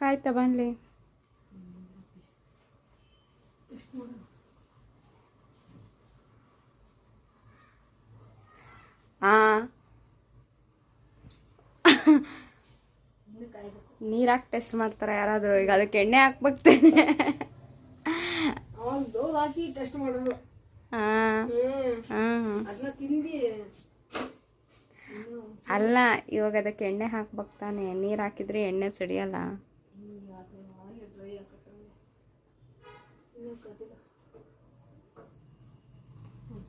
ಕಾಯಿ ತಗೊಂಡ್ಲಿ ಹಾ ನೀರ್ ಹಾಕಿ ಟೆಸ್ಟ್ ಮಾಡ್ತಾರೆ ಯಾರಾದರೂ ಈಗ ಅದಕ್ಕೆ ಎಣ್ಣೆ ಹಾಕ್ಬೇಕ್ತೇನೆ ಹಾಕಿ ಟೆಸ್ಟ್ ಮಾಡೋದು. ಅಲ್ಲ ಇವಾಗ ಅದಕ್ಕೆ ಎಣ್ಣೆ ಹಾಕ್ಬೇಕು ತಾನೆ. ನೀರು ಹಾಕಿದ್ರೆ ಎಣ್ಣೆ ಸಿಡಿಯಲ್ಲ ಡ್ರೈ ಹಾಕತ್ತೆ ಇನ್ನೂ ಕದಿಲ್ಲ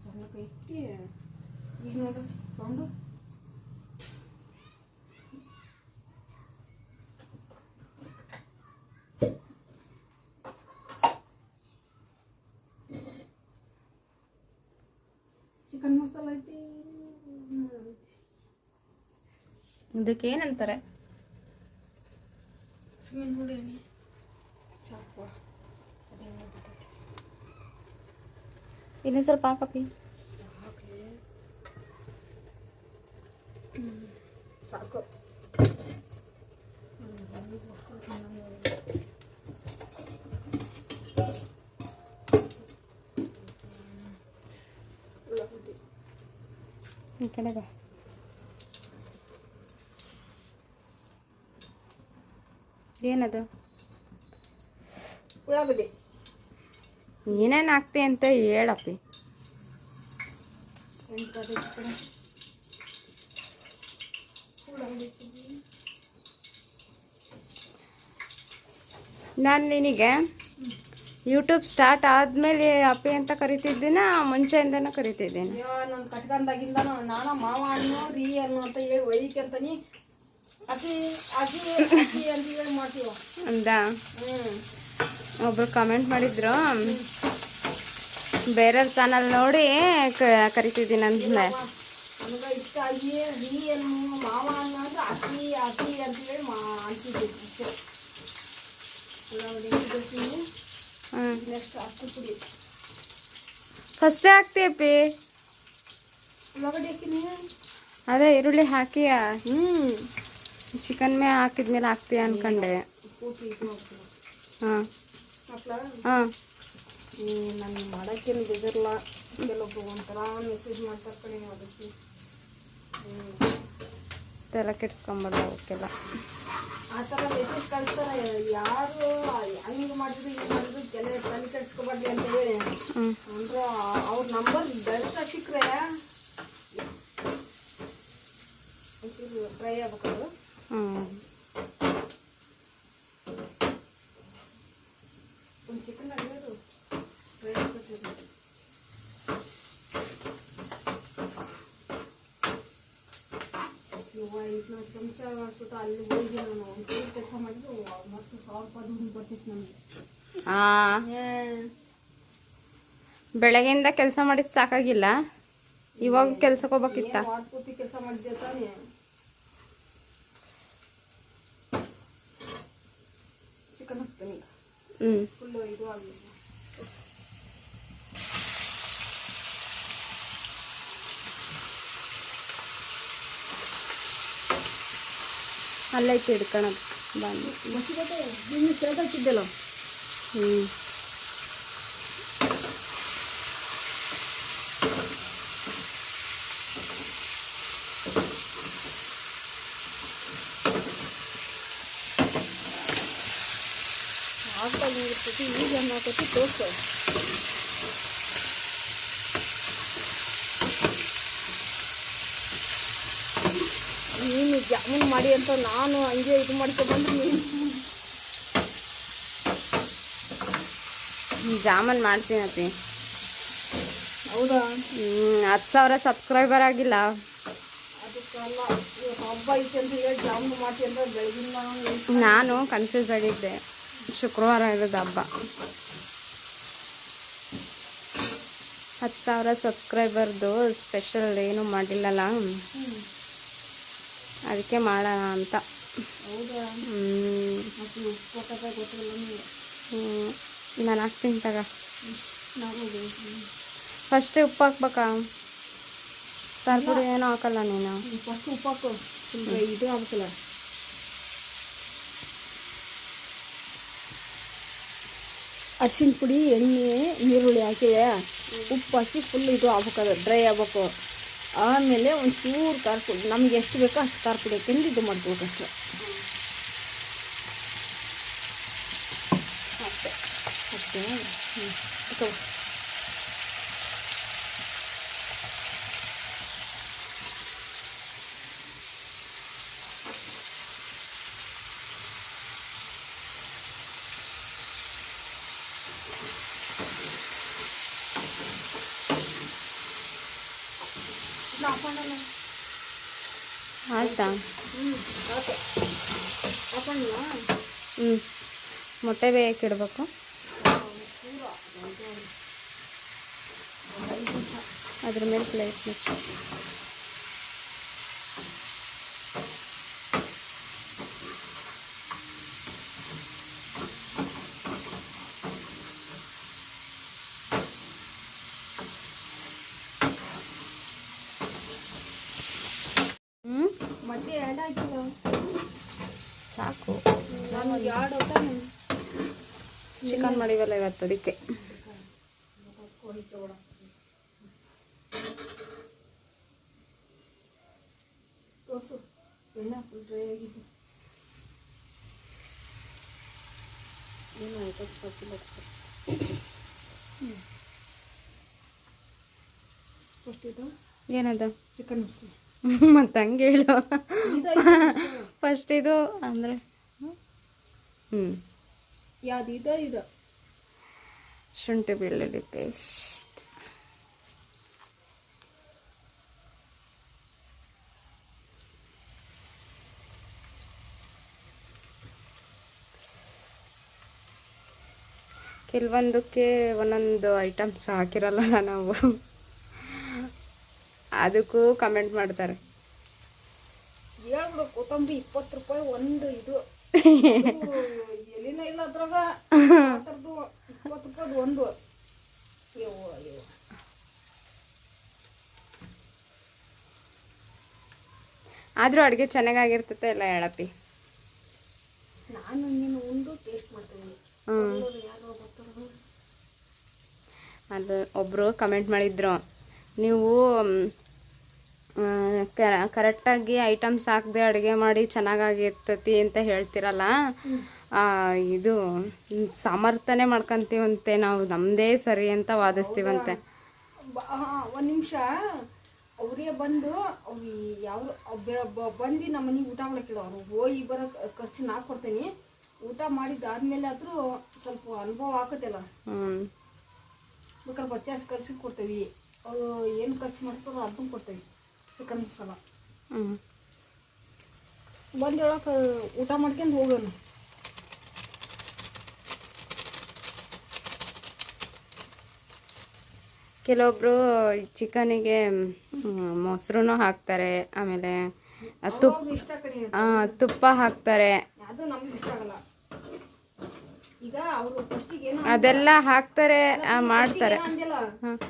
ಸಣ್ಣ ಕೈ. ಇಟ್ಟು ಈಗ ನೋಡು ಸೌಂಡು. ಚಿಕನ್ ಮಸಾಲ ಐತಿ. ಇದಕ್ಕೆ ಏನಂತಾರೆ? ಸುಮ್ಮನೆ ನೋಡಿ ಎಣ್ಣೆ ಸಾಕು ಅದೇ ಗೊತ್ತೈತಿ ಇನ್ನೊಂದು ಸ್ವಲ್ಪ ಹಾಕಪ್ಪಿ ಸಾಕು ಈ ಕಡೆಗೆ ಏನದು ಉಳ್ಳಾಗಡ್ಡಿ ಏನೇನು ಹಾಕ್ತಿ ಅಂತ ಹೇಳಪ್ಪಿ. ನಾನು ನಿನಗೆ ಯೂಟ್ಯೂಬ್ ಸ್ಟಾರ್ಟ್ ಆದಮೇಲೆ ಅಪ್ಪಿ ಅಂತ ಕರಿತಿದ್ದೀನ ಮುಂಚೆಯಿಂದನೂ ಕರಿತಿದ್ದೀನಿ? ನನ್ನ ಕಟ್ಕೊಂಡಾಗಿಂದ ನಾನು ಮಾವ ಅನ್ನೋ ರೀ ಅನ್ನೋ ಅಂತ ಹೇಳಿ ಒಯ್ಕೆ ಅಂತಾನಿ. ಅತಿ ಅತಿ ಹೇಳಿ ಮಾಡ್ತೀವ? ಅಂದ? ಹ್ಮ್. ಒಬ್ರು ಕಮೆಂಟ್ ಮಾಡಿದ್ರು. ಬೇರೆಯವ್ರ ಚಾನಲ್ ನೋಡಿ ಕರಿತಿದ್ದೀನಿ ಅಂದ್ಲೆ ನಮ್ಗೆ ಇಷ್ಟ ಆಗಿ ರೀ ಅನ್ನೋ ಮಾವ ಅನ್ನೋ ಅಂದ್ರೆ ಅತಿ ಅತಿ ಅಂತ ಹೇಳಿ ಮಾ ಅಂತಿದ್ದೆ ಅಷ್ಟೇ ಉಳ್ಳಾಗಡ್ಡಿ ಇಟ್ಟಿರ್ತೀನಿ ಹ್ಞೂ ಅಕ್ಕಿ ಪುಡಿ ಫಸ್ಟೇ ಹಾಕ್ತೀಯಪ್ಪಿ ಅದೇ ಈರುಳ್ಳಿ ಹಾಕಿ ಹ್ಞೂ ಚಿಕನ್ ಮೇ ಹಾಕಿದ್ಮೇಲೆ ಹಾಕ್ತೀಯ ಅನ್ಕಂಡೆ. ಹಾಂ ಹಾಂ. ನಾನು ಮಾಡೋಕ್ಕೇನು ಬೇಜಾರಿಲ್ಲ. ಕೆಲವೊಬ್ರು ಒಂಥರ ಮೆಸೇಜ್ ಮಾಡ್ತಾರೆ ಕಣೆ ಅದಕ್ಕೆ. ತಲೆ ಕೆಡ್ಸ್ಕೊಂಬಲ್ಲ ಅವಕ್ಕೆಲ್ಲ. ಆ ಥರ ಮೆಸೇಜ್ ಕಳಿಸ್ತಾರೆ. ಯಾರು ಹಂಗೆ ಮಾಡಿದ್ರು ಹಿಂಗೆ ಮಾಡಿದ್ರು ಕೆಲ ತಲೆ ಕೆಡ್ಸ್ಕೊಬಾರ್ದು ಅಂತ ಹೇಳಿ. ಹ್ಞೂ ಅಂದ್ರೆ ಅವ್ರ ನಂಬರ್ ಬೆಳೆಸ ಸಿಕ್ಕರೆ ಟ್ರೈ ಆಗ್ಬೇಕದು ಹ್ಞೂ ಒಂದು ಚಿಕನ್ ಆಗಿರೋದು ಟ್ರೈ ಆಗ್ಬೇಕು ಇವ ಇದನ್ನ ಚಮಚ ಸುತ್ತ ಅಲ್ಲಿ ಹೋಗಿ ನಾನು ಒಂಚೂರು ಕೆಲಸ ಮತ್ತು ದುಡ್ಡು ಬರ್ತಿತ್ತು ಹಾಂ. ಬೆಳಗ್ಗೆಯಿಂದ ಕೆಲಸ ಮಾಡಿದ್ ಸಾಕಾಗಿಲ್ಲ. ಇವಾಗ ಕೆಲ್ಸಕ್ಕೆ ಹೋಗ್ಬೇಕಿತ್ತ. ಹ್ಮ್ ಪೂರ್ತಿ ಕೆಲಸ ಮಾಡಿದ್ದೆ ತಾನೇ? ಚಿಕನ್ ಹಾಕ್ತೀನಿ ಈಗ. ಹ್ಞೂ ಫುಲ್ಲು ಇದು ಆಗಲಿ అల్లైతే ఎడకడం దాన్ని దీన్ని చేత చిద్దలం ఆకులు నీరు పెట్టి ఈ జమ్మ పెట్టి తోస్తాం ನೀನು ಜಾಮೂನ್ ಮಾಡಿ ಅಂತ ನಾನು ಹಂಗೆ ಇದು ಮಾಡ್ಕೊಬಂದು ನೀನು. ಜಾಮೂನ್ ಮಾಡ್ತೀನಿ ಅಪ್ಪಿ. ಹೌದಾ? ಹ್ಞೂ ಹತ್ತು ಸಾವಿರ ಸಬ್ಸ್ಕ್ರೈಬರ್ ಆಗಿಲ್ಲ. ಅದಕ್ಕೆಲ್ಲ ಹಬ್ಬ ಐತೆ ಅಂತ ಹೇಳಿ ಜಾಮೂನ್ ಮಾಡ್ತೀನಿ ಅಂತ ಬೆಳಗಿನ ನಾನು ಕನ್ಫ್ಯೂಸ್ ಆಗಿದ್ದೆ. ಶುಕ್ರವಾರ ಇರೋದು ಹಬ್ಬ. ಹತ್ತು ಸಾವಿರ ಸಬ್ಸ್ಕ್ರೈಬರ್ದು ಸ್ಪೆಷಲ್ ಏನು ಮಾಡಿಲ್ಲಲ್ಲ? ಅದಕ್ಕೆ ಮಾಡೋಣ ಅಂತ. ಹ್ಞೂ ನಾನು ಹಾಕ್ತೀನಿ ತಗ. ಫಸ್ಟೇ ಉಪ್ಪು ಹಾಕ್ಬೇಕಾ? ಪುಡಿ ಏನೂ ಹಾಕಲ್ಲ ನೀನು? ಫಸ್ಟ್ ಉಪ್ಪು ಹಾಕು. ಇದು ಹಾಕಲ್ಲ ಅರ್ಶಿನ ಪುಡಿ ಎಣ್ಣೆ ಈರುಳ್ಳಿ ಹಾಕಿದೆ. ಉಪ್ಪು ಹಾಕಿ ಫುಲ್ ಇದು ಆಗ್ಬೇಕದು ಡ್ರೈ ಆಗ್ಬೇಕು. ಆಮೇಲೆ ಒಂದು ಚೂರು ಖಾರ ಪುಡಿ ನಮ್ಗೆ ಎಷ್ಟು ಬೇಕೋ ಅಷ್ಟು ಖಾರ ಪುಡಿ ಹಾಕೊಂಡು ಇದು ಮಾಡ್ಬೇಕು ಅಷ್ಟೇ. ಅಷ್ಟೇ ಅಷ್ಟೇ ಹ್ಞೂ ಆಯ್ತಾ? ಹ್ಞೂ ಮೊಟ್ಟೆ ಬೇಯಕ್ಕೆ ಇಡಬೇಕು. ಅದ್ರ ಮೇಲೆ ಪ್ಲೇಟ್ ಮುಚ್ಚು ಹ್ಞೂ ಮತ್ತೆ ಎರಡು ಹಾಕಿಲ್ಲ ಸಾಕು ನಾನು ಎರಡು ಹೊತ್ತ ಚಿಕನ್ ಮಾಡಿವಲ್ಲ ಇವತ್ತು ಅದಕ್ಕೆ. ಏನದ? ಚಿಕನ್ ಮತ್ತೆ ಹಂಗೆ ಹೇಳು. ಫಸ್ಟ್ ಇದು ಅಂದ್ರೆ? ಹ್ಞೂ ಯಾವ್ದು? ಇದು ಇದು. ಶುಂಠಿ ಬೆಳ್ಳುಳ್ಳಿ ಪೇಸ್ಟ್ ಕೆಲವೊಂದಕ್ಕೆ ಒಂದೊಂದು ಐಟಮ್ಸ್ ಹಾಕಿರಲ್ಲ ನಾವು. ಅದಕ್ಕೂ ಕಮೆಂಟ್ ಮಾಡ್ತಾರೆ. ಹೇಳ್ಬಿಡು ಕೊತ್ತಂಬರಿ ಇಪ್ಪತ್ತು ರೂಪಾಯಿ ಒಂದು ಇದು. ಎಲ್ಲಿನ ಇಲ್ಲ ಅದ್ರಾಗ ಇಪ್ಪತ್ತು ರೂಪಾಯ್ದು ಒಂದು. ಯವ್ವ ಆದರೂ ಅಡುಗೆ ಚೆನ್ನಾಗಾಗಿರ್ತತೆ ಎಲ್ಲ ಹೇಳಪ್ಪಿ? ನಾನು ಉಂಡು ಟೇಸ್ಟ್ ಮಾಡ್ತೀನಿ. ಅದು ಒಬ್ಬರು ಕಮೆಂಟ್ ಮಾಡಿದ್ರು. ನೀವು ಕರೆಕ್ಟಾಗಿ ಐಟಮ್ಸ್ ಹಾಕದೆ ಅಡುಗೆ ಮಾಡಿ ಚೆನ್ನಾಗಾಗಿರ್ತತಿ ಅಂತ ಹೇಳ್ತಿರಲ್ಲ? ಇದು ಸಾಮರ್ಥ್ಯನೇ ಮಾಡ್ಕೊಂತೀವಂತೆ ನಾವು ನಮ್ಮದೇ ಸರಿ ಅಂತ ವಾದಿಸ್ತೀವಂತೆ. ಒಂದು ನಿಮಿಷ. ಅವರೇ ಬಂದು ಅವ್ರು ಯಾವ ಬಂದು ನಮ್ಮ ಮನೆಗೆ ಊಟ ಮಾಡಕ್ಕಿಲ್ಲ ಅವ್ರು ಹೋಗಿ ಬರೋ ಖರ್ಚು ನಾ ಕೊಡ್ತೀನಿ. ಊಟ ಮಾಡಿದ್ದಾದ್ಮೇಲೆ ಆದರೂ ಸ್ವಲ್ಪ ಅನುಭವ ಆಕತ್ತಲ್ಲ. ಹ್ಮ್. ಬೇಕಾದ್ರೆ ಬಚ್ಚಾಸ್ ಖರ್ಚು ಕೊಡ್ತೇವಿ. ಅವರು ಏನು ಖರ್ಚು ಮಾಡ್ತಾರೋ ಅದನ್ನು ಕೊಡ್ತೇವೆ. ಚಿಕನ್ ಮಸಾಲ. ಹ್ಮ್. ಬಂದು ಹೇಳಕ್ಕೆ ಊಟ ಮಾಡ್ಕೊಂಡು ಹೋಗೋಣ. ಕೆಲವೊಬ್ರು ಚಿಕನಿಗೆ ಮೊಸರು ಹಾಕ್ತಾರೆ ಆಮೇಲೆ ತುಪ್ಪ ತುಪ್ಪ ಹಾಕ್ತಾರೆ. ಅದು ನಮ್ಗೆ ಇಷ್ಟ ಆಗಲ್ಲ. ಈಗ ಅವರು ಫಸ್ಟಿಗೆ ಏನೋ ಅದೆಲ್ಲ ಹಾಕ್ತಾರೆ ಮಾಡ್ತಾರೆ.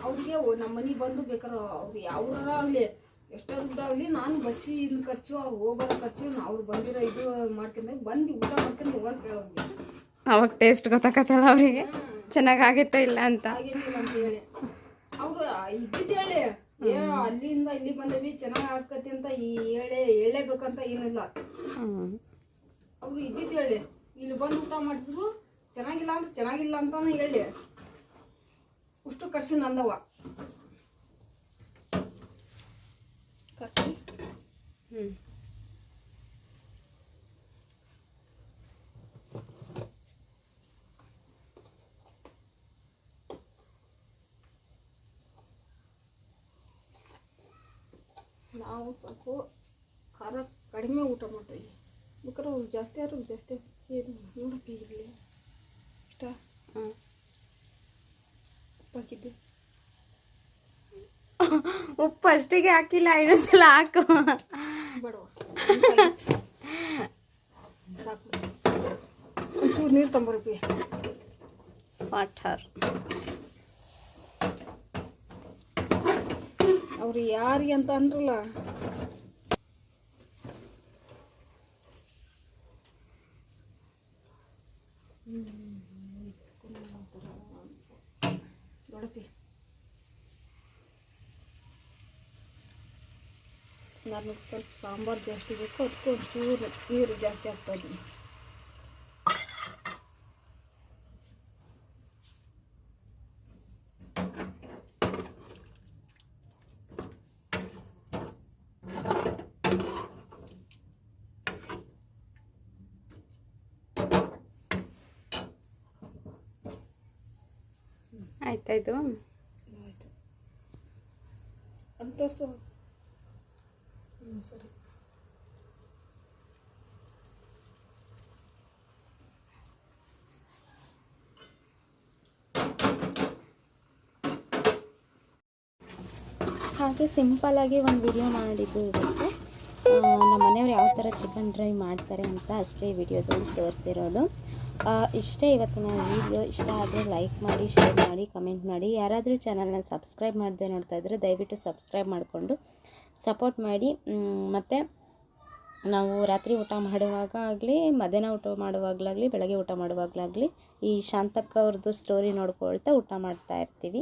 ಅವ್ರಿಗೆ ನಮ್ಮ ಬಂದು ಬೇಕಾದ್ರೆ ಅವ್ರು ಯಾವ್ದಾರ ಆಗಲಿ ಎಷ್ಟೋ ದುಡ್ಡು ಆಗಲಿ ನಾನು ಇಲ್ಲಿ ಖರ್ಚು ಅವ್ರು ಹೋಗ್ಬರೋ ಖರ್ಚು ಅವ್ರು ಬಂದಿರೋ ಇದು ಮಾಡ್ಕೊಂಡು ಬಂದು ಊಟ ಮಾಡ್ಕೊಂಡು ಹೋಗೋದು ಕೇಳೋದು ಅವಾಗ ಟೇಸ್ಟ್ ಗೊತ್ತಾಗತ್ತಲ್ಲ ಅವರಿಗೆ? ಚೆನ್ನಾಗಾಗಿತ್ತೋ ಇಲ್ಲ ಅಂತ? ಅಂತ ಹೇಳಿ. ಅವ್ರು ಇದ್ದಿದ್ದು ಹೇಳಿ. ಏ ಅಲ್ಲಿಂದ ಇಲ್ಲಿ ಬಂದವಿ ಚೆನ್ನಾಗಿ ಆಗ್ತತಿ ಅಂತ ಈ ಹೇಳೇ ಹೇಳೇಬೇಕಂತ ಏನಿಲ್ಲ. ಅವರು ಇದ್ದಿದ್ದು ಹೇಳಿ. ಇಲ್ಲಿ ಬಂದು ಊಟ ಮಾಡಿದ್ರು ಚೆನ್ನಾಗಿಲ್ಲ ಅಂದ್ರೆ ಚೆನ್ನಾಗಿಲ್ಲ ಅಂತಾನೆ ಹೇಳಿ. ಅಷ್ಟು ಖರ್ಚು? ನಂದವ ಹ್ಞೂ ನಾವು ಸ್ವಲ್ಪ ಖಾರ ಕಡಿಮೆ ಊಟ ಮಾಡ್ತೀವಿ. ಬೇಕಾದ್ರೆ ಅವ್ರು ಜಾಸ್ತಿ ಆದ್ರೂ ಜಾಸ್ತಿ ಏನು ನೋಡಪ್ಪ ಇಲ್ಲಿ ಇಷ್ಟ? ಹ್ಞೂ ಉಪ್ಪಾಕಿದ್ದೆ? ಉಪ್ಪು ಅಷ್ಟಿಗೆ ಹಾಕಿಲ್ಲ ಐದು ಸಲ ಹಾಕು. ಬೇಡವ? ಸಾಕು. ಒಂಚೂರು ನೀರು ತಂಬರಪ್ಪಿ ವಾಟರ್. ಅವ್ರು ಯಾರಿಗೆ ಅಂತ ಅಂದ್ರಲ್ಲ. ನನಗೆ ಸ್ವಲ್ಪ ಸಾಂಬಾರು ಜಾಸ್ತಿ ಬೇಕು ಅದಕ್ಕೆ ಒಂಚೂರು ನೀರು ಜಾಸ್ತಿ ಆಗ್ತಾ ಆಯ್ತಾ. ಇದು ಅಂತ ಸರಿ. ಹಾಗೆ ಸಿಂಪಲ್ಲಾಗಿ ಒಂದು ವಿಡಿಯೋ ಮಾಡಿದ್ದು ಇವತ್ತು ಆ, ನಮ್ಮ ಮನೆಯವ್ರು ಯಾವ ಥರ ಚಿಕನ್ ಡ್ರೈ ಮಾಡ್ತಾರೆ ಅಂತ ಅಷ್ಟೇ ವಿಡಿಯೋದಲ್ಲಿ ತೋರಿಸಿರೋದು. ಇಷ್ಟೇ ಇವತ್ತಿನ ವಿಡಿಯೋ ಇಷ್ಟ ಆದರೆ ಲೈಕ್ ಮಾಡಿ ಶೇರ್ ಮಾಡಿ ಕಮೆಂಟ್ ಮಾಡಿ. ಯಾರಾದರೂ ಚಾನಲ್ನ ಸಬ್ಸ್ಕ್ರೈಬ್ ಮಾಡದೆ ನೋಡ್ತಾ ಇದ್ದರೆ ದಯವಿಟ್ಟು ಸಬ್ಸ್ಕ್ರೈಬ್ ಮಾಡಿಕೊಂಡು ಸಪೋರ್ಟ್ ಮಾಡಿ. ಮತ್ತು ನಾವು ರಾತ್ರಿ ಊಟ ಮಾಡುವಾಗ ಆಗಲಿ ಮಧ್ಯಾಹ್ನ ಊಟ ಮಾಡುವಾಗಲಾಗಲಿ, ಬೆಳಗ್ಗೆ ಊಟ ಮಾಡುವಾಗಲಾಗಲಿ ಈ ಶಾಂತಕ್ಕವ್ರದ್ದು ಸ್ಟೋರಿ ನೋಡ್ಕೊಳ್ತಾ ಊಟ ಮಾಡ್ತಾ ಇರ್ತೀವಿ.